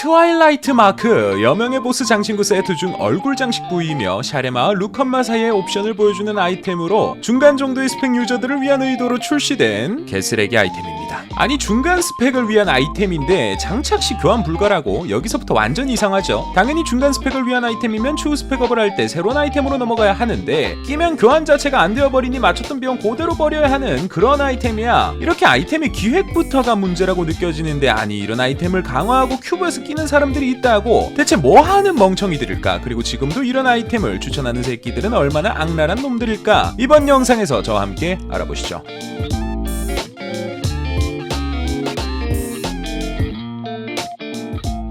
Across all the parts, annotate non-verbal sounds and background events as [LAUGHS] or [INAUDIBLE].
트와일라이트 마크 여명의 보스 장신구 세트 중 얼굴 장식 부위이며 샤레마와 루컨마 사이의 옵션을 보여주는 아이템으로 중간 정도의 스펙 유저들을 위한 의도로 출시된 개쓰레기 아이템입니다. 아니 중간 스펙을 위한 아이템인데 장착 시 교환 불가라고 여기서부터 완전 이상하죠. 당연히 중간 스펙을 위한 아이템이면 추후 스펙업을 할 때 새로운 아이템으로 넘어가야 하는데 끼면 교환 자체가 안 되어버리니 맞췄던 비용 그대로 버려야 하는 그런 아이템이야. 이렇게 아이템의 기획부터가 문제라고 느껴지는데 아니 이런 아이템을 강화하고 큐브에서 끼는 사람들이 있다고 대체 뭐 하는 멍청이들일까? 그리고 지금도 이런 아이템을 추천하는 새끼들은 얼마나 악랄한 놈들일까? 이번 영상에서 저와 함께 알아보시죠.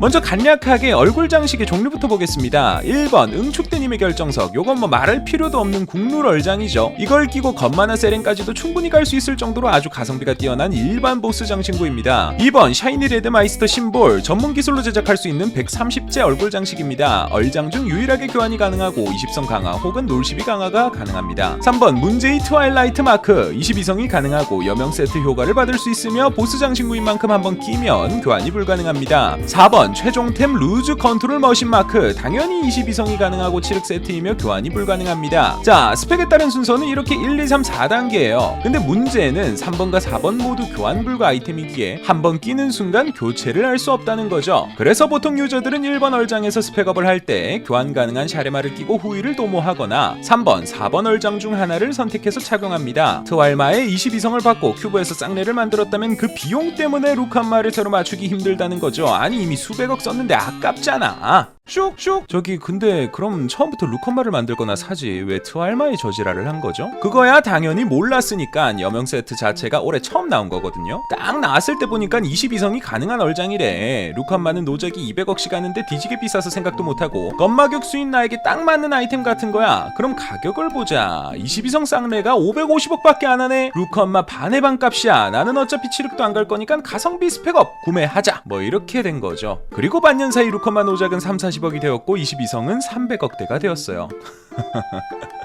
먼저 간략하게 얼굴 장식의 종류부터 보겠습니다. 1번 응축대님의 결정석. 요건 뭐 말할 필요도 없는 국룰 얼장이죠. 이걸 끼고 건마나 세렌까지도 충분히 갈 수 있을 정도로 아주 가성비가 뛰어난 일반 보스 장신구입니다. 2번 샤이니 레드 마이스터 심볼. 전문 기술로 제작할 수 있는 130제 얼굴 장식입니다. 얼장 중 유일하게 교환이 가능하고 20성 강화 혹은 놀시비 강화가 가능합니다. 3번 문제이 트와일라이트 마크. 22성이 가능하고 여명 세트 효과를 받을 수 있으며 보스 장신구인 만큼 한번 끼면 교환이 불가능합니다. 4번 최종템 루즈 컨트롤 머신 마크 당연히 22성이 가능하고 7흑 세트이며 교환이 불가능합니다. 자 스펙에 따른 순서는 이렇게 1, 2, 3, 4단계예요. 근데 문제는 3번과 4번 모두 교환 불가 아이템이기에 한 번 끼는 순간 교체를 할 수 없다는 거죠. 그래서 보통 유저들은 1번 얼장에서 스펙업을 할 때 교환 가능한 샤레마를 끼고 후위를 도모하거나 3번, 4번 얼장 중 하나를 선택해서 착용합니다. 트왈마의 22성을 받고 큐브에서 쌍레를 만들었다면 그 비용 때문에 루칸마를 새로 맞추기 힘들다는 거죠. 아니 이미 수백 억 썼는데 아깝잖아. 슉슉 저기 근데 그럼 처음부터 루컨마를 만들 거나 사지 왜 트알마의 저지랄을 한 거죠? 그거야 당연히 몰랐으니까 여명 세트 자체가 올해 처음 나온 거거든요. 딱 나왔을 때 보니까 22성이 가능한 얼장이래. 루컨마는 노작이 200억씩 하는데 뒤지게 비싸서 생각도 못하고 건마격 수인 나에게 딱 맞는 아이템 같은 거야. 그럼 가격을 보자. 22성 쌍레가 550억밖에 안 하네. 루컨마 반의 반 값이야. 나는 어차피 7흑도 안 갈 거니까 가성비 스펙업 구매하자. 뭐 이렇게 된 거죠. 그리고 반년 사이 루컨마 노작은 3, 40 억이 되었고 22성은 300억대가 되었어요. [LAUGHS]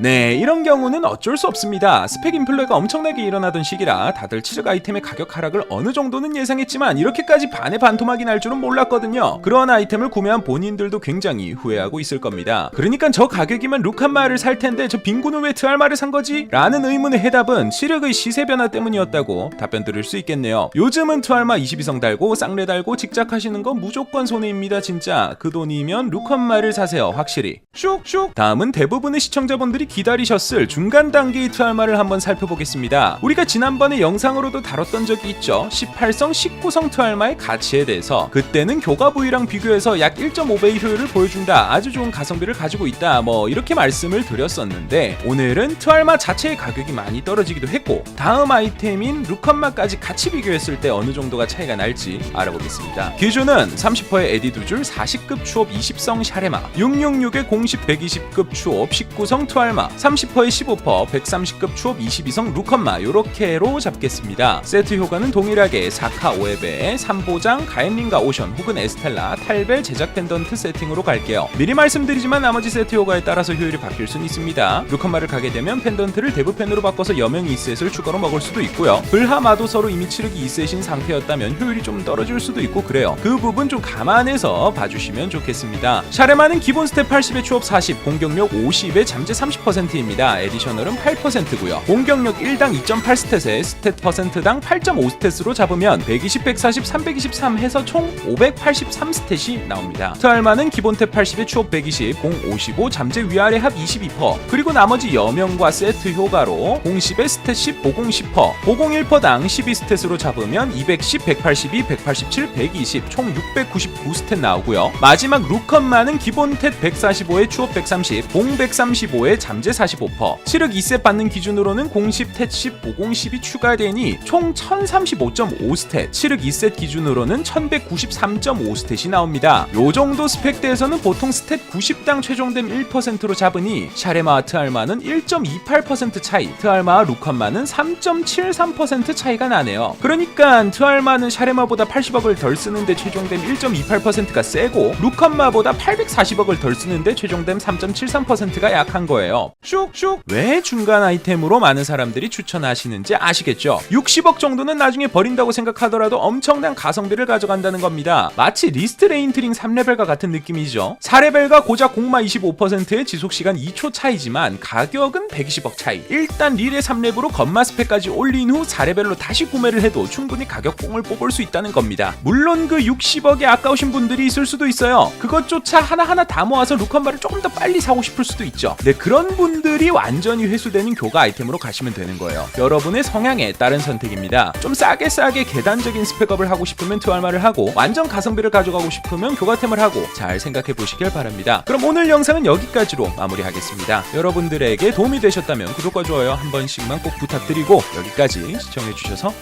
네, 이런 경우는 어쩔 수 없습니다. 스펙 인플레가 엄청나게 일어나던 시기라 다들 치적 아이템의 가격 하락을 어느 정도는 예상했지만 이렇게까지 반의 반토막이 날 줄은 몰랐거든요. 그러한 아이템을 구매한 본인들도 굉장히 후회하고 있을 겁니다. 그러니까 저 가격이면 루칸마를 살 텐데 저 빈구는 왜 트알마를 산 거지? 라는 의문의 해답은 치력의 시세 변화 때문이었다고 답변 들을 수 있겠네요. 요즘은 트알마 22성 달고 쌍레 달고 직작 하시는 건 무조건 손해입니다, 진짜. 그 돈이면 루칸마를 사세요, 확실히. 슉슉. 다음은 대부분의 시 청자분들이 기다리셨을 중간 단계의 트알마를 한번 살펴보겠습니다. 우리가 지난번에 영상으로도 다뤘던 적이 있죠. 18성, 19성 트알마의 가치에 대해서 그때는 교가 부위랑 비교해서 약 1.5배의 효율을 보여준다. 아주 좋은 가성비를 가지고 있다. 뭐 이렇게 말씀을 드렸었는데 오늘은 트알마 자체의 가격이 많이 떨어지기도 했고 다음 아이템인 루컨마까지 같이 비교했을 때 어느 정도가 차이가 날지 알아보겠습니다. 기준은 30%의 에디 두줄 40급 추업 20성 샤레마 666의 공식 120급 추업 19성 투알마 30%의 15% 130급 추업 22성 루컨마 요렇게로 잡겠습니다. 세트 효과는 동일하게 4카 5앱에 3보장 가엔링과 오션 혹은 에스텔라 탈벨 제작 펜던트 세팅으로 갈게요. 미리 말씀드리지만 나머지 세트 효과에 따라서 효율이 바뀔 수는 있습니다. 루컨마를 가게 되면 펜던트를 대부펜으로 바꿔서 여명 2셋을 추가로 먹을 수도 있고요. 불하마도 서로 이미 치르기 2셋인 상태였다면 효율이 좀 떨어질 수도 있고 그래요. 그 부분 좀 감안해서 봐주시면 좋겠습니다. 샤레마는 기본 스텝 80에 추업 40, 공격력 50에 잠재 30%입니다. 에디셔널은 8%고요. 공격력 1당 2.8 스탯에 스탯 퍼센트당 8.5 스탯으로 잡으면 120, 140, 323 해서 총 583 스탯이 나옵니다. 트알마는 기본 탭 80에 추업 120, 공 55, 잠재 위아래 합 22%, 그리고 나머지 여명과 세트 효과로 공 10에 스탯 10, 보공 10%, 보공 1%당 12스탯으로 잡으면 210, 182, 187, 120, 총 699 스탯 나오고요. 마지막 루컨마는 기본 탭 145에 추업 130, 공 135에 잠재 45%, 7흑 2셋 받는 기준으로는 공십 탯 10, 보공 10이 추가되니 총 1035.5 스탯, 7흑 2셋 기준으로는 1193.5 스탯이 나옵니다. 요 정도 스펙대에서는 보통 스탯 90당 최종됨 1%로 잡으니 샤레마와 트알마는 1.28% 차이, 트알마와 루컨마는 3.73% 차이가 나네요. 그러니까 트알마는 샤레마보다 80억을 덜 쓰는데 최종됨 1.28%가 세고 루컨마보다 840억을 덜 쓰는데 최종됨 3.73%가 약 생각한 거예요. 슉슉 왜 중간 아이템으로 많은 사람들이 추천하시는지 아시겠죠? 60억 정도는 나중에 버린다고 생각하더라도 엄청난 가성비를 가져간다는 겁니다. 마치 리스트 레인트링 3레벨과 같은 느낌이죠. 4레벨과 고작 공마 25%의 지속시간 2초 차이지만 가격은 120억 차이. 일단 릴의 3렙으로 건마 스펙까지 올린 후 4레벨로 다시 구매를 해도 충분히 가격봉을 뽑을 수 있다는 겁니다. 물론 그 60억에 아까우신 분들이 있을 수도 있어요. 그것조차 하나하나 다 모아서 루컨바를 조금 더 빨리 사고 싶을 수도 있죠. 네, 그런 분들이 완전히 회수되는 교가 아이템으로 가시면 되는 거예요. 여러분의 성향에 따른 선택입니다. 좀 싸게 싸게 계단적인 스펙업을 하고 싶으면 트알마를 하고 완전 가성비를 가져가고 싶으면 교가템을 하고 잘 생각해 보시길 바랍니다. 그럼 오늘 영상은 여기까지로 마무리하겠습니다. 여러분들에게 도움이 되셨다면 구독과 좋아요 한 번씩만 꼭 부탁드리고 여기까지 시청해 주셔서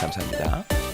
감사합니다.